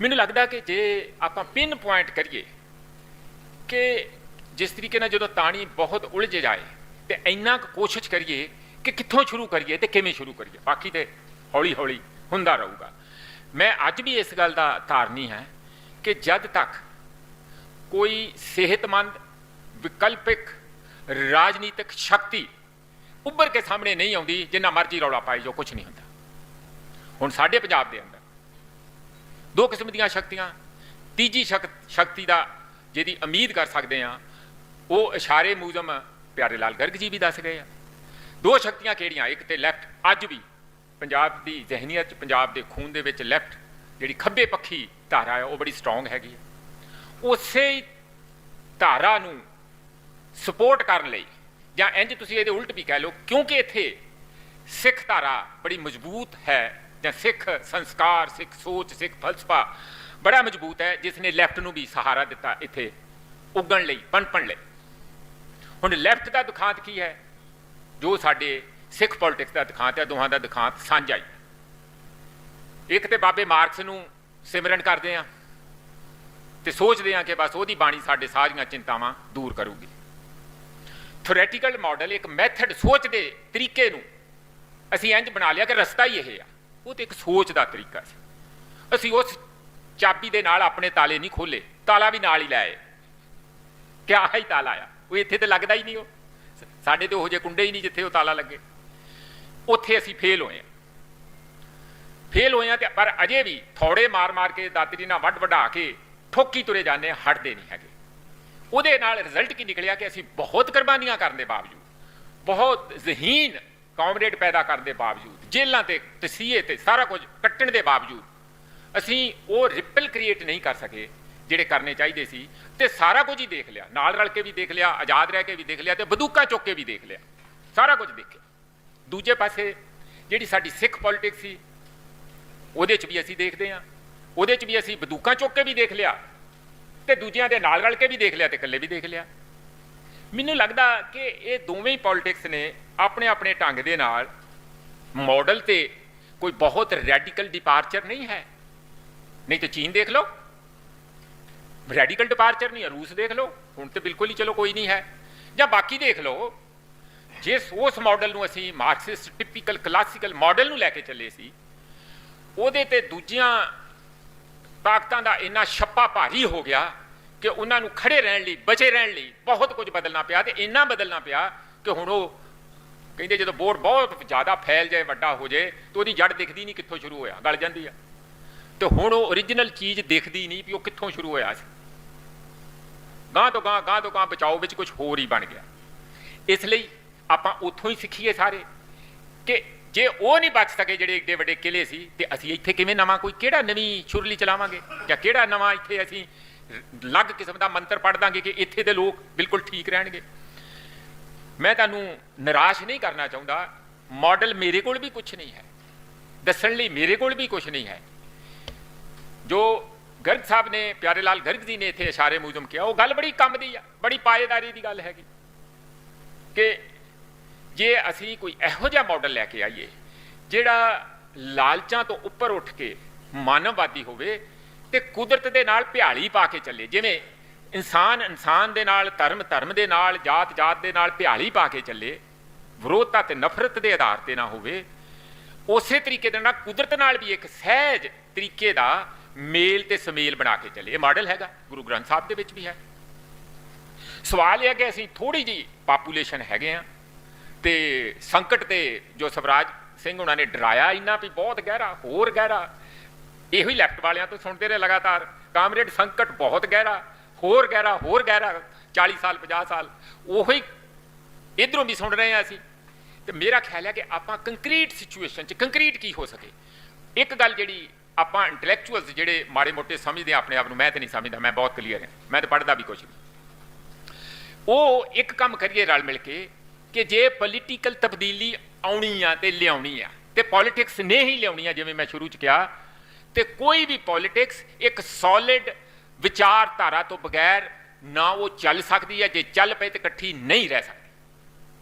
ਮੈਨੂੰ ਲੱਗਦਾ ਕਿ ਜੇ ਆਪਾਂ ਪਿਨ ਪੁਆਇੰਟ ਕਰੀਏ ਕਿ ਜਿਸ ਤਰੀਕੇ ਨਾਲ ਜਦੋਂ ਤਾਣੀ ਬਹੁਤ ਉਲਝ ਜਾਏ ਤੇ ਇੰਨਾ ਕੁ ਕੋਸ਼ਿਸ਼ ਕਰੀਏ ਕਿ ਕਿੱਥੋਂ ਸ਼ੁਰੂ ਕਰੀਏ ਤੇ ਕਿਵੇਂ ਸ਼ੁਰੂ ਕਰੀਏ, ਬਾਕੀ ਤੇ ਹੌਲੀ ਹੌਲੀ ਹੁੰਦਾ ਰਹੂਗਾ। ਮੈਂ ਅੱਜ ਵੀ ਇਸ ਗੱਲ ਦਾ ਧਾਰਨੀ ਹੈ ਕਿ ਜਦ ਤੱਕ ਕੋਈ ਸਿਹਤਮੰਦ, ਵਿਕਲਪਿਕ, ਰਾਜਨੀਤਿਕ ਸ਼ਕਤੀ ਉੱਭਰ ਕੇ ਸਾਹਮਣੇ ਨਹੀਂ ਆਉਂਦੀ, ਜਿੰਨਾ ਮਰਜ਼ੀ ਰੌਲਾ ਪਾਈ ਜੋ ਕੁਝ ਨਹੀਂ ਹੁੰਦਾ। ਹੁਣ ਸਾਡੇ ਪੰਜਾਬ ਦੇ ਅੰਦਰ ਦੋ ਕਿਸਮ ਦੀਆਂ ਸ਼ਕਤੀਆਂ। ਤੀਜੀ ਸ਼ਕ- ਸ਼ਕਤੀ ਦਾ ਜਿਹਦੀ ਉਮੀਦ ਕਰ ਸਕਦੇ ਆ ਉਹ ਇਸ਼ਾਰੇ ਮੂਜ਼ਮ ਪਿਆਰੇ ਲਾਲ ਗਰਗ ਜੀ ਵੀ ਦੱਸ ਗਏ ਆ। ਦੋ ਸ਼ਕਤੀਆਂ ਕਿਹੜੀਆਂ? ਇੱਕ ਤੇ ਲੈਫਟ ਅੱਜ ਵੀ ਪੰਜਾਬ ਦੀ ਜ਼ਹਿਨੀਅਤ ਪੰਜਾਬ ਦੇ ਖੂਨ ਦੇ ਵਿੱਚ ਲੈਫਟ ਜਿਹੜੀ ਖੱਬੇ ਪੱਖੀ ਧਾਰਾ ਹੈ ਉਹ ਬੜੀ ਸਟਰੋਂਗ ਹੈਗੀ ਹੈ ਉਸੇ ਧਾਰਾ ਨੂੰ ਸਪੋਰਟ ਕਰਨ ਲਈ, ਜਾਂ ਇੰਜ ਤੁਸੀਂ ਇਹਦੇ ਉਲਟ ਵੀ ਕਹਿ ਲਓ, ਕਿਉਂਕਿ ਇੱਥੇ ਸਿੱਖ ਧਾਰਾ ਬੜੀ ਮਜ਼ਬੂਤ ਹੈ ਜਾਂ ਸਿੱਖ ਸੰਸਕਾਰ, ਸਿੱਖ ਸੋਚ ਸਿੱਖ ਫਲਸਫਾ ਬੜਾ ਮਜ਼ਬੂਤ ਹੈ ਜਿਸ ਨੇ ਲੈਫਟ ਨੂੰ ਵੀ ਸਹਾਰਾ ਦਿੱਤਾ ਇੱਥੇ ਉੱਗਣ ਲਈ, ਪਨਪਣ ਲਈ। ਹੁਣ ਲੈਫਟ ਦਾ ਦੁਖਾਂਤ ਕੀ ਹੈ? ਜੋ ਸਾਡੇ ਸਿੱਖ ਪੋਲਿਟਿਕਸ ਦਾ ਦੁਖਾਂਤ ਹੈ, ਦੋਹਾਂ ਦਾ ਦੁਖਾਂਤ ਸਾਂਝਾ ਹੀ ਇੱਕ ਤੇ ਬਾਬੇ ਮਾਰਕਸ ਨੂੰ ਸਿਮਰਨ ਕਰਦੇ ਆ ਤੇ ਸੋਚਦੇ ਆ ਕਿ ਬਸ ਉਹਦੀ ਬਾਣੀ ਸਾਡੇ ਸਾਰੀਆਂ ਚਿੰਤਾਵਾਂ ਦੂਰ ਕਰੂਗੀ। ਥਿਓਰੈਟੀਕਲ ਮਾਡਲ ਇੱਕ ਮੈਥਡ ਸੋਚ ਦੇ ਤਰੀਕੇ ਨੂੰ ਅਸੀਂ ਇੰਜ ਬਣਾ ਲਿਆ ਕਿ ਰਸਤਾ ਹੀ ਇਹ ਆ। ਉਹ ਤੇ ਇੱਕ ਸੋਚ ਦਾ ਤਰੀਕਾ ਸੀ। ਅਸੀਂ ਉਸ ਚਾਬੀ ਦੇ ਨਾਲ ਆਪਣੇ ਤਾਲੇ ਨਹੀਂ ਖੋਲੇ ਤਾਲਾ ਵੀ ਨਾਲ ਹੀ ਲਾਏ ਕਿਆ ਹੀ ਤਾਲਾ ਆ ਉਹ ਇੱਥੇ ਤੇ ਲੱਗਦਾ ਹੀ ਨਹੀਂ ਉਹ। ਸਾਡੇ ਤੇ ਉਹ ਜਿਹੇ ਕੁੰਡੇ ਹੀ ਨਹੀਂ ਜਿੱਥੇ ਉਹ ਤਾਲਾ ਲੱਗੇ। ਉੱਥੇ ਅਸੀਂ ਫੇਲ ਹੋਏ ਆ ਫੇਲ ਹੋਏ ਆ ਤੇ ਪਰ ਅਜੇ ਵੀ ਥੋੜੇ ਮਾਰ-ਮਾਰ ਕੇ ਦਾਤਰੀ ਨਾਲ ਵੱਡ ਵਢਾ ਕੇ ਠੋਕੀ ਤੁਰੇ ਜਾਂਦੇ ਆ, ਹਟਦੇ ਨਹੀਂ ਹੈਗੇ। ਉਹਦੇ ਨਾਲ ਰਿਜ਼ਲਟ ਕੀ ਨਿਕਲਿਆ ਕਿ ਅਸੀਂ ਬਹੁਤ ਕੁਰਬਾਨੀਆਂ ਕਰਨ ਦੇ ਬਾਵਜੂਦ ਬਹੁਤ ਜ਼ਹੀਨ ਕਾਮਰੇਡ ਪੈਦਾ ਕਰਨ ਦੇ ਬਾਵਜੂਦ ਜੇਲ੍ਹਾਂ ਤੇ ਤਸੀਹੇ ਤੇ, ਸਾਰਾ ਕੁਝ ਕੱਟਣ ਦੇ ਬਾਵਜੂਦ ਅਸੀਂ ਉਹ ਰਿਪਲ ਕ੍ਰੀਏਟ ਨਹੀਂ ਕਰ ਸਕੇ ਜਿਹੜੇ ਕਰਨੇ ਚਾਹੀਦੇ ਸੀ ਤੇ ਸਾਰਾ ਕੁਝ ਹੀ ਦੇਖ ਲਿਆ, ਨਾਲ ਰਲ ਕੇ ਵੀ ਦੇਖ ਲਿਆ, ਆਜ਼ਾਦ ਰਹਿ ਕੇ ਵੀ ਦੇਖ ਲਿਆ ਤੇ ਬੰਦੂਕਾਂ ਚੁੱਕ ਕੇ ਵੀ ਦੇਖ ਲਿਆ, ਸਾਰਾ ਕੁਝ ਦੇਖਿਆ। ਦੂਜੇ ਪਾਸੇ ਜਿਹੜੀ ਸਾਡੀ ਸਿੱਖ ਪੋਲਿਟਿਕਸ ਸੀ, ਉਹਦੇ 'ਚ ਵੀ ਅਸੀਂ ਦੇਖਦੇ ਹਾਂ, ਉਹਦੇ 'ਚ ਵੀ ਅਸੀਂ ਬੰਦੂਕਾਂ ਚੁੱਕ ਕੇ ਵੀ ਦੇਖ ਲਿਆ ਤੇ ਦੂਜਿਆਂ ਦੇ ਨਾਲ ਰਲ ਕੇ ਵੀ ਦੇਖ ਲਿਆ ਤੇ ਇਕੱਲੇ ਵੀ ਦੇਖ ਲਿਆ। ਮੈਨੂੰ ਲੱਗਦਾ ਕਿ ਇਹ ਦੋਵੇਂ ਹੀ ਪੋਲਿਟਿਕਸ ਨੇ ਆਪਣੇ ਆਪਣੇ ਢੰਗ ਦੇ ਨਾਲ ਮਾਡਲ ਤੇ ਕੋਈ ਬਹੁਤ ਰੈਡੀਕਲ ਡਿਪਾਰਚਰ ਨਹੀਂ ਹੈ। ਨਹੀਂ ਤਾਂ ਚੀਨ ਦੇਖ ਲਓ। ਰੈਡੀਕਲ ਡਿਪਾਰਚਰ ਨਹੀਂ ਹੈ, ਰੂਸ ਦੇਖ ਲਓ। ਹੁਣ ਤੇ ਬਿਲਕੁਲ ਹੀ ਚਲੋ ਕੋਈ ਨਹੀਂ ਹੈ। ਜਾਂ ਬਾਕੀ ਦੇਖ ਲਓ ਜਿਸ ਉਸ ਮਾਡਲ ਨੂੰ ਅਸੀਂ ਮਾਰਕਸਿਸਟ ਟਿਪੀਕਲ ਕਲਾਸੀਕਲ ਮਾਡਲ ਨੂੰ ਲੈ ਕੇ ਚੱਲੇ ਸੀ, ਉਹਦੇ ਤੇ ਦੂਜੀਆਂ ਤਾਕਤਾਂ ਦਾ ਇੰਨਾ ਛੱਪਾ ਭਾਰੀ ਹੋ ਗਿਆ ਕਿ ਉਹਨਾਂ ਨੂੰ ਖੜੇ ਰਹਿਣ ਲਈ, ਬਚੇ ਰਹਿਣ ਲਈ ਬਹੁਤ ਕੁਝ ਬਦਲਣਾ ਪਿਆ ਤੇ ਇੰਨਾ ਬਦਲਣਾ ਪਿਆ ਕਿ ਹੁਣ ਉਹ ਕਹਿੰਦੇ ਜਦੋਂ ਬੋਰਡ ਬਹੁਤ ਜ਼ਿਆਦਾ ਫੈਲ ਜਾਏ, ਵੱਡਾ ਹੋ ਜਾਏ, ਤਾਂ ਉਹਦੀ ਜੜ ਦਿਖਦੀ ਨਹੀਂ ਕਿੱਥੋਂ ਸ਼ੁਰੂ ਹੋਇਆ, ਗਲ ਜਾਂਦੀ ਆ। ਤੇ ਹੁਣ ਉਹ origignal ਚੀਜ਼ ਦਿਖਦੀ ਨਹੀਂ ਵੀ ਉਹ ਕਿੱਥੋਂ ਸ਼ੁਰੂ ਹੋਇਆ ਸੀ। ਗਾਂ ਤੋਂ ਗਾਂ ਗਾਂ ਤੋਂ ਗਾਂ ਬਚਾਓ ਵਿੱਚ ਕੁਝ ਹੋਰ ਹੀ ਬਣ ਗਿਆ। ਇਸ ਲਈ ਆਪਾਂ ਉੱਥੋਂ ਹੀ ਸਿੱਖੀਏ ਸਾਰੇ ਕਿ ਜੇ ਉਹ ਨਹੀਂ ਬਚ ਸਕੇ ਜਿਹੜੇ ਏਡੇ ਵੱਡੇ ਕਿਲੇ ਸੀ, ਤੇ ਅਸੀਂ ਇੱਥੇ ਕਿਵੇਂ ਨਵਾਂ ਕੋਈ ਕਿਹੜਾ ਨਵੀਂ ਛੁਰਲੀ ਚਲਾਵਾਂਗੇ? ਜਾਂ ਕਿਹੜਾ ਨਵਾਂ ਇੱਥੇ ਅਸੀਂ ਲੱਗ ਕਿਸਮ ਦਾ ਮੰਤਰ ਪੜ੍ਹ ਦਾਂਗੇ ਕਿ ਇੱਥੇ ਦੇ ਲੋਕ ਬਿਲਕੁਲ ਠੀਕ ਰਹਿਣਗੇ? ਮੈਂ ਤੁਹਾਨੂੰ ਨਿਰਾਸ਼ ਨਹੀਂ ਕਰਨਾ ਚਾਹੁੰਦਾ। ਮਾਡਲ ਮੇਰੇ ਕੋਲ ਵੀ ਕੁਝ ਨਹੀਂ ਹੈ। ਦੱਸਣ ਲਈ ਮੇਰੇ ਕੋਲ ਵੀ ਕੁਝ ਨਹੀਂ ਹੈ। ਜੋ ਗਰਗ ਸਾਹਿਬ ਨੇ, ਪਿਆਰੇ ਲਾਲ ਗਰਗ ਜੀ ਨੇ ਇੱਥੇ ਇਸ਼ਾਰੇ ਮੂਜਮ ਕਿਹਾ ਉਹ ਗੱਲ ਬੜੀ ਕੰਮ ਦੀ ਆ, ਬੜੀ ਪਾਏਦਾਰੀ ਦੀ ਗੱਲ ਹੈਗੀ। ਕਿ ਜੇ ਅਸੀਂ ਕੋਈ ਇਹੋ ਜਿਹਾ ਮਾਡਲ ਲੈ ਕੇ ਆਈਏ, ਜਿਹੜਾ ਲਾਲਚਾਂ ਤੋਂ ਉੱਪਰ ਉੱਠ ਕੇ ਮਾਨਵਵਾਦੀ ਹੋਵੇ ਤੇ ਕੁਦਰਤ ਦੇ ਨਾਲ ਭਿਆਲੀ ਪਾ ਕੇ ਚੱਲੇ, ਜਿਵੇਂ ਇਨਸਾਨ ਇਨਸਾਨ ਦੇ ਨਾਲ, ਧਰਮ ਧਰਮ ਦੇ ਨਾਲ, ਜਾਤ ਜਾਤ ਦੇ ਨਾਲ ਭਿਆਲੀ ਪਾ ਕੇ ਚੱਲੇ, ਵਿਰੋਧਤਾ ਤੇ ਨਫ਼ਰਤ ਦੇ ਆਧਾਰ ਤੇ ਨਾ ਹੋਵੇ, ਉਸੇ ਤਰੀਕੇ ਦੇ ਨਾਲ, ਕੁਦਰਤ ਨਾਲ ਵੀ ਇੱਕ ਸਹਿਜ ਤਰੀਕੇ ਦਾ ਮੇਲ ਤੇ ਸਮੇਲ ਬਣਾ ਕੇ ਚੱਲੇ। ਇਹ ਮਾਡਲ ਹੈਗਾ, ਗੁਰੂ ਗ੍ਰੰਥ ਸਾਹਿਬ ਦੇ ਵਿੱਚ ਵੀ ਹੈ। ਸਵਾਲ ਇਹ ਹੈ ਕਿ ਅਸੀਂ ਥੋੜੀ ਜੀ ਪਾਪੂਲੇਸ਼ਨ ਹੈਗੇ ਆ ਤੇ ਸੰਕਟ ਤੇ ਜੋ ਸਵਰਾਜ ਸਿੰਘ ਉਹਨਾਂ ਨੇ ਡਰਾਇਆ ਇੰਨਾ ਵੀ ਬਹੁਤ ਗਹਿਰਾ, ਹੋਰ ਗਹਿਰਾ, ਇਹੋ ਹੀ ਲੈਫਟ ਵਾਲਿਆਂ ਤੋਂ ਸੁਣਦੇ ਰਹੇ ਲਗਾਤਾਰ। ਕਾਮਰੇਡ ਸੰਕਟ ਬਹੁਤ ਗਹਿਰਾ ਹੋਰ ਗਹਿਰਾ ਹੋਰ ਗਹਿਰਾ 40 ਸਾਲ 50 ਸਾਲ, ਉਹੀ ਹੀ ਇਧਰੋਂ ਵੀ ਸੁਣ ਰਹੇ ਆ ਅਸੀਂ। ਤੇ ਮੇਰਾ ਖਿਆਲ ਹੈ ਕਿ ਆਪਾਂ ਕੰਕਰੀਟ ਸਿਚੁਏਸ਼ਨ 'ਚ ਕੰਕਰੀਟ ਕੀ ਹੋ ਸਕੇ? ਇੱਕ ਗੱਲ ਜਿਹੜੀ ਆਪਾਂ ਇੰਟੈਲੈਕਚੁਅਲਸ ਜਿਹੜੇ ਮਾੜੇ ਮੋਟੇ ਸਮਝਦੇ ਆ ਆਪਣੇ ਆਪ ਨੂੰ, ਮੈਂ ਤੇ ਨਹੀਂ ਸਮਝਦਾ, ਮੈਂ ਬਹੁਤ ਕਲੀਅਰ ਹਾਂ, ਮੈਂ ਤਾਂ ਪੜ੍ਹਦਾ ਵੀ ਕੁਛ ਨਹੀਂ। ਉਹ ਇੱਕ ਕੰਮ ਕਰੀਏ ਰਲ ਮਿਲ ਕੇ ਕਿ ਜੇ ਪੋਲੀਟੀਕਲ ਤਬਦੀਲੀ ਆਉਣੀ ਆ ਤੇ ਲਿਆਉਣੀ ਆ, ਤੇ ਪੋਲਿਟਿਕਸ ਨੇ ਹੀ ਲਿਆਉਣੀ ਆ, ਜਿਵੇਂ ਮੈਂ ਸ਼ੁਰੂ ਚ ਕਿਹਾ, ਤੇ ਕੋਈ ਵੀ ਪੋਲਿਟਿਕਸ ਇੱਕ ਸੋਲਿਡ ਵਿਚਾਰਧਾਰਾ ਤੋਂ ਬਗੈਰ ਨਾ ਉਹ ਚੱਲ ਸਕਦੀ ਹੈ, ਜੇ ਚੱਲ ਪਏ ਤੇ ਇਕੱਠੀ ਨਹੀਂ ਰਹਿ ਸਕਦੀ।